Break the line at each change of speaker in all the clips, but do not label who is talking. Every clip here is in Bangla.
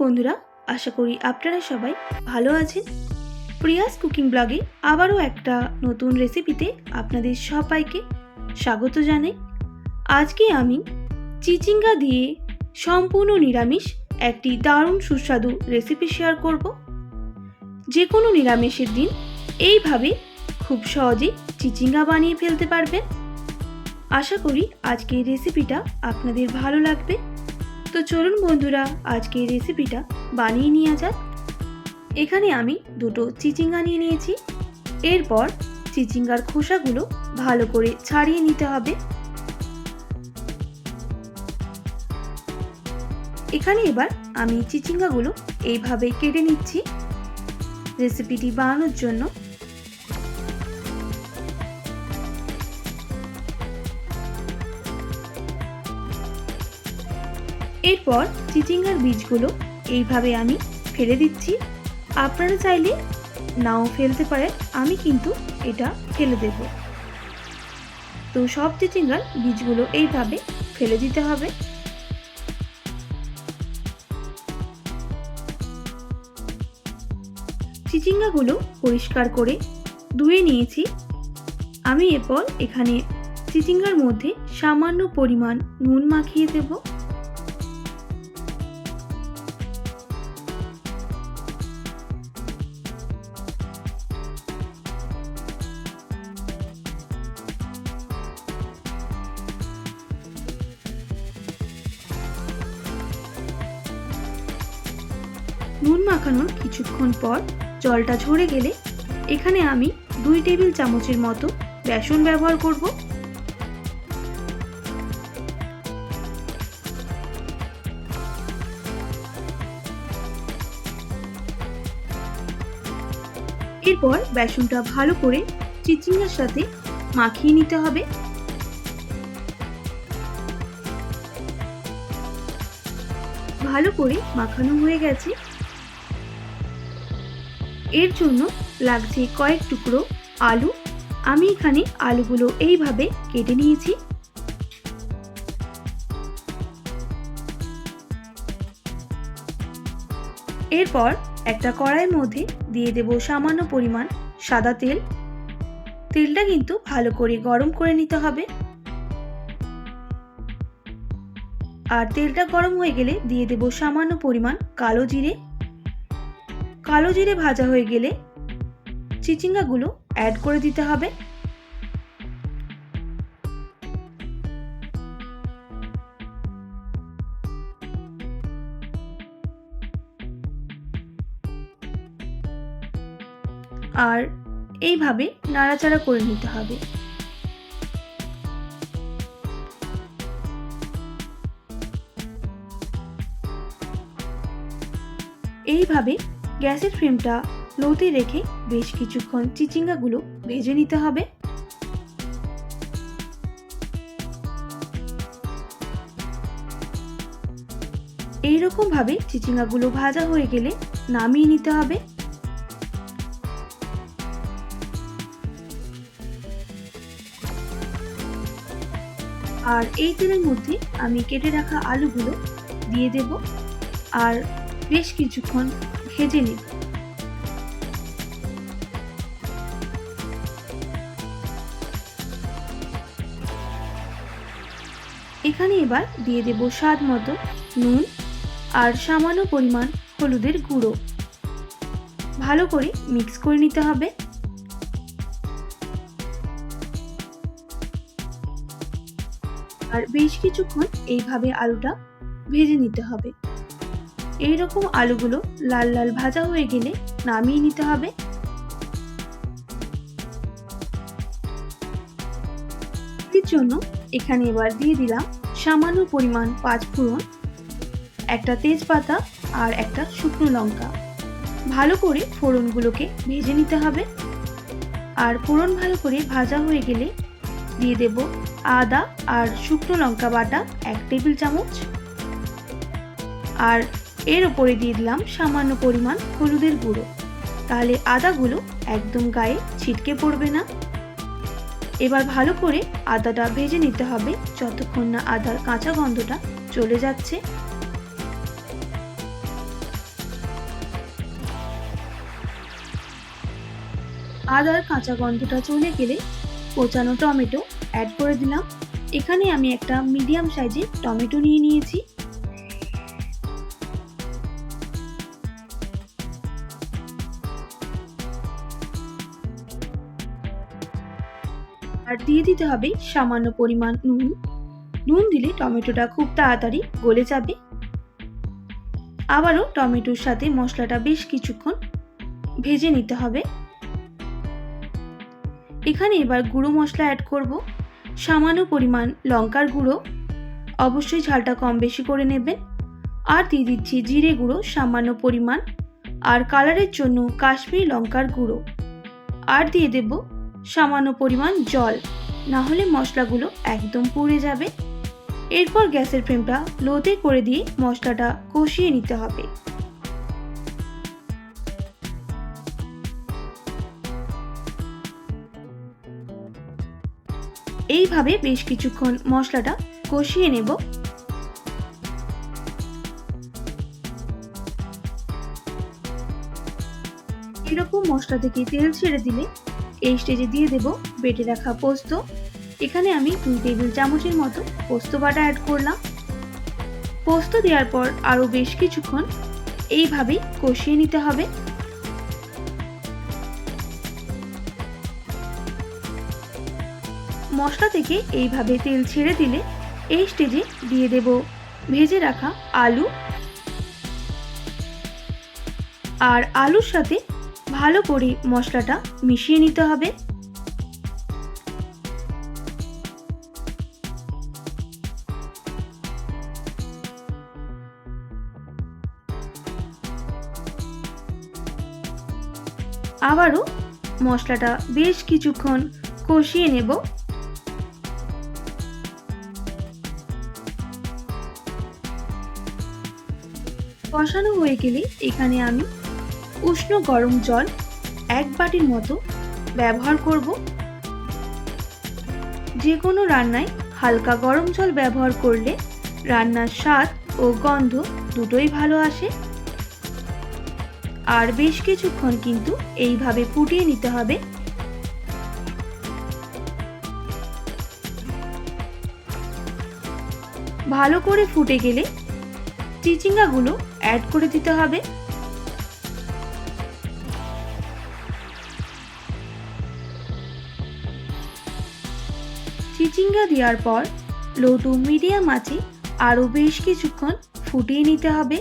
বন্ধুরা, আশা করি আপনারা সবাই ভালো আছেন। প্রিয়াস কুকিং ব্লগে আবারও একটা নতুন রেসিপিতে আপনাদের সবাইকে স্বাগত জানাই। আজকে আমি চিচিঙ্গা দিয়ে সম্পূর্ণ নিরামিষ একটি দারুণ সুস্বাদু রেসিপি শেয়ার করব। যে কোনো নিরামিষের দিন এইভাবে খুব সহজেই চিচিঙ্গা বানিয়ে ফেলতে পারবেন। আশা করি আজকের রেসিপিটা আপনাদের ভালো লাগবে। তো চলুন বন্ধুরা, আজকে এই রেসিপিটা বানিয়ে নেওয়া যাক। এখানে আমি দুটো চিচিঙ্গা নিয়ে নিয়েছি। এরপর চিচিঙ্গার খোসাগুলো ভালো করে ছাড়িয়ে নিতে হবে। এখানে এবার আমি চিচিঙ্গাগুলো এইভাবে কেটে নিচ্ছি। রেসিপিটি বানানোর জন্য এরপর চিচিঙ্গার বীজগুলো এইভাবে আমি ফেলে দিচ্ছি। আপনারা চাইলে নাও ফেলতে পারেন, আমি কিন্তু এটা ফেলে দেব। তো সব চিচিঙ্গার বীজগুলো এইভাবে ফেলে দিতে হবে। চিচিঙ্গাগুলো পরিষ্কার করে ধুয়ে নিয়েছি। আমি এরপর এখানে চিচিঙ্গার মধ্যে সামান্য পরিমাণ নুন মাখিয়ে দেবো। নুন মাখানোর কিছুক্ষণ পর জলটা ঝরে গেলে এখানে আমি দুই টেবিল চামচের মতো বেসন ব্যবহার করব। এরপর বেসনটা ভালো করে চিচিঙ্গার সাথে মাখিয়ে নিতে হবে। ভালো করে মাখানো হয়ে গেছে। এর জন্য লাগছে কয়েক টুকরো আলু। আমি এখানে আলুগুলো এইভাবে কেটে নিয়েছি। এরপর একটা কড়াইয়ের মধ্যে দিয়ে দেব সামান্য পরিমাণ সাদা তেল। তেলটা কিন্তু ভালো করে গরম করে নিতে হবে। আর তেলটা গরম হয়ে গেলে দিয়ে দেব সামান্য পরিমাণ কালো জিরে। কালো জিরে ভাজা হয়ে গেলে চিচিঙ্গাগুলো অ্যাড করে দিতে হবে। আর এইভাবে নাড়াচাড়া করে নিতে হবে। এইভাবে গ্যাসের ফ্লেমটা লোতে রেখে বেশ কিছুক্ষণ চিচিঙ্গাগুলো ভেজে নিতে হবে। এইরকমভাবে চিচিঙ্গাগুলো ভাজা হয়ে গেলে নামিয়ে নিতে হবে। আর এই তেলের মধ্যে আমি কেটে রাখা আলুগুলো দিয়ে দেব। আর বেশ কিছুক্ষণ ভেজে নিব এখানে এবার দিয়ে দেব স্বাদ মতো নুন আর সামান্য পরিমাণ হলুদের গুঁড়ো। ভালো করে মিক্স করে নিতে হবে। আর বেশ কিছুক্ষণ এইভাবে আলুটা ভেজে নিতে হবে। এই রকম আলুগুলো লাল লাল ভাজা হয়ে গেলে নামিয়ে নিতে হবে। এর জন্য এখানে এবার দিয়ে দিলাম সামান্য পরিমাণ পাঁচ ফোড়ন, একটা তেজপাতা আর একটা শুকনো লঙ্কা। ভালো করে ফোড়নগুলোকে ভেজে নিতে হবে। আর ফোড়ন ভালো করে ভাজা হয়ে গেলে দিয়ে দেব আদা আর শুকনো লঙ্কা বাটা এক টেবিল চামচ। আর এর ওপরে দিয়ে দিলাম সামান্য পরিমাণ হলুদের গুঁড়ো। তাহলে আদাগুলো একদম গায়ে ছিটকে পড়বে না। এবার ভালো করে আদাটা ভেজে নিতে হবে যতক্ষণ না আদার কাঁচা গন্ধটা চলে যাচ্ছে। আদার কাঁচা গন্ধটা চলে গেলে কোচানো টমেটো অ্যাড করে দিলাম। এখানে আমি একটা মিডিয়াম সাইজের টমেটো নিয়ে নিয়েছি। আর দিয়ে দিতে হবে সামান্য পরিমাণ নুন। নুন দিলে টমেটোটা খুব তাড়াতাড়ি গলে যাবে। আবারও টমেটোর সাথে মশলাটা বেশ কিছুক্ষণ ভেজে নিতে হবে। এখানে এবার গুঁড়ো মশলা অ্যাড করব। সামান্য পরিমাণ লঙ্কার গুঁড়ো। অবশ্যই ঝালটা কম বেশি করে নেবেন। আর দিয়ে দিচ্ছি জিরে গুঁড়ো সামান্য পরিমাণ। আর কালারের জন্য কাশ্মীরি লঙ্কার গুঁড়ো। আর দিয়ে দেব সামান্য পরিমাণ জল। না হলে মশলাগুলো একদম পুড়ে যাবে। এরপর গ্যাসের ফ্লেমটা লোতে করে দিয়ে মশলাটা কষিয়ে নিতে হবে। এইভাবে বেশ কিছুক্ষণ মশলাটা কষিয়ে নেব। এরকম মশলা থেকে তেল ছেড়ে দিলে এই স্টেজে দিয়ে দেব, বেটে রাখা পোস্ত। এখানে আমি দুই টেবিল চামচের মতো পোস্ত বাটা অ্যাড করলাম। পোস্ত দেওয়ার পর আরও বেশ কিছুক্ষণ এইভাবেই কষিয়ে নিতে হবে। মশলা থেকে এইভাবে তেল ছেড়ে দিলে এই স্টেজে দিয়ে দেব ভেজে রাখা আলু। আর আলুর সাথে ভালো করে মশলাটা মিশিয়ে নিতে হবে। আবারও মশলাটা বেশ কিছুক্ষণ কষিয়ে নেব। কষানো হয়ে গেলে এখানে আমি উষ্ণ গরম জল এক বাটির মতো ব্যবহার করব। যে কোনো রান্নায় হালকা গরম জল ব্যবহার করলে রান্নার স্বাদ ও গন্ধ দুটোই ভালো আসে। আর বেশ কিছুক্ষণ কিন্তু এইভাবে ফুটিয়ে নিতে হবে। ভালো করে ফুটে গেলে চিচিঙ্গাগুলো অ্যাড করে দিতে হবে। চিচিঙ্গা দেওয়ার পর লো টু মিডিয়াম আছে আরও বেশ কিছুক্ষণ ফুটিয়ে নিতে হবে।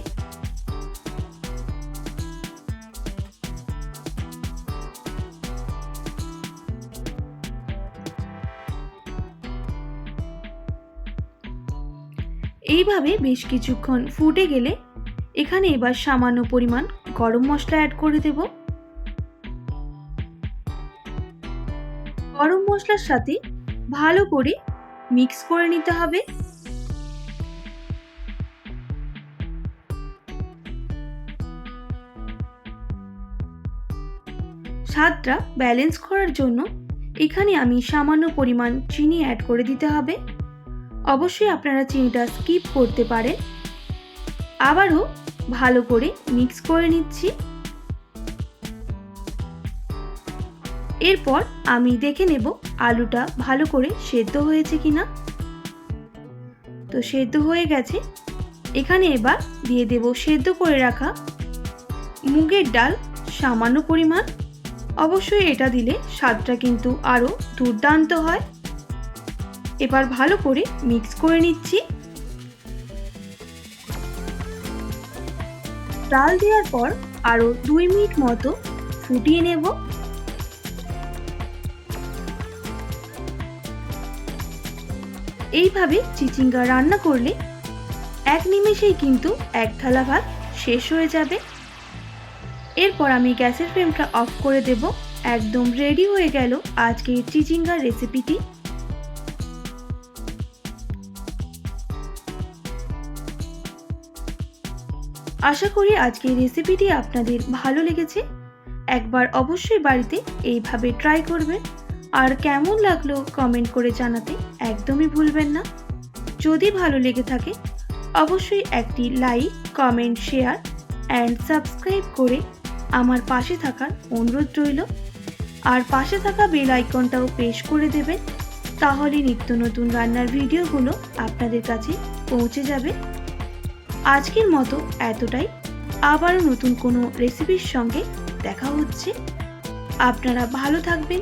এইভাবে বেশ কিছুক্ষণ ফুটে গেলে এখানে এবার সামান্য পরিমাণ গরম মশলা অ্যাড করে দেব। গরম মশলার সাথে ভালো করে মিক্স করে নিতে হবে। স্বাদটা ব্যালেন্স করার জন্য এখানে আমি সামান্য পরিমাণ চিনি অ্যাড করে দিতে হবে। অবশ্যই আপনারা চিনিটা স্কিপ করতে পারেন। আবারও ভালো করে মিক্স করে নিচ্ছি। এরপর আমি দেখে নেব আলুটা ভালো করে সেদ্ধ হয়েছে কিনা। তো সেদ্ধ হয়ে গেছে। এখানে এবার দিয়ে দেব সেদ্ধ করে রাখা মুগের ডাল সামান্য পরিমাণ। অবশ্যই এটা দিলে স্বাদটা কিন্তু আরও দুর্দান্ত হয়। এবার ভালো করে মিক্স করে নিচ্ছি। ডাল দেওয়ার পর আরও দুই মিনিট মতো ফুটিয়ে নেব। এইভাবে চিচিঙ্গা রান্না করলে এক নিমেষেই কিন্তু এক থালা ভাত শেষ হয়ে যাবে। এরপর আমি গ্যাসের ফ্লেমটা অফ করে দেব। একদম রেডি হয়ে গেল আজকের চিচিঙ্গার রেসিপিটি। আশা করি আজকের রেসিপিটি আপনাদের ভালো লেগেছে। একবার অবশ্যই বাড়িতে এইভাবে ট্রাই করবেন। আর কেমন লাগল কমেন্ট করে জানাতে একদমই ভুলবেন না। যদি ভালো লেগে থাকে, অবশ্যই একটি like comment share and subscribe করে আমার পাশে থাকার অনুরোধ রইল। আর পাশে থাকা বেল আইকনটাও পেশ করে দেবেন, তাহলে নিত্য নতুন রান্নার ভিডিওগুলো আপনাদের কাছে পৌঁছে যাবে। আজকের মতো এতটাই। আবারও নতুন কোনো রেসিপির সঙ্গে দেখা হচ্ছে। আপনারা ভালো থাকবেন।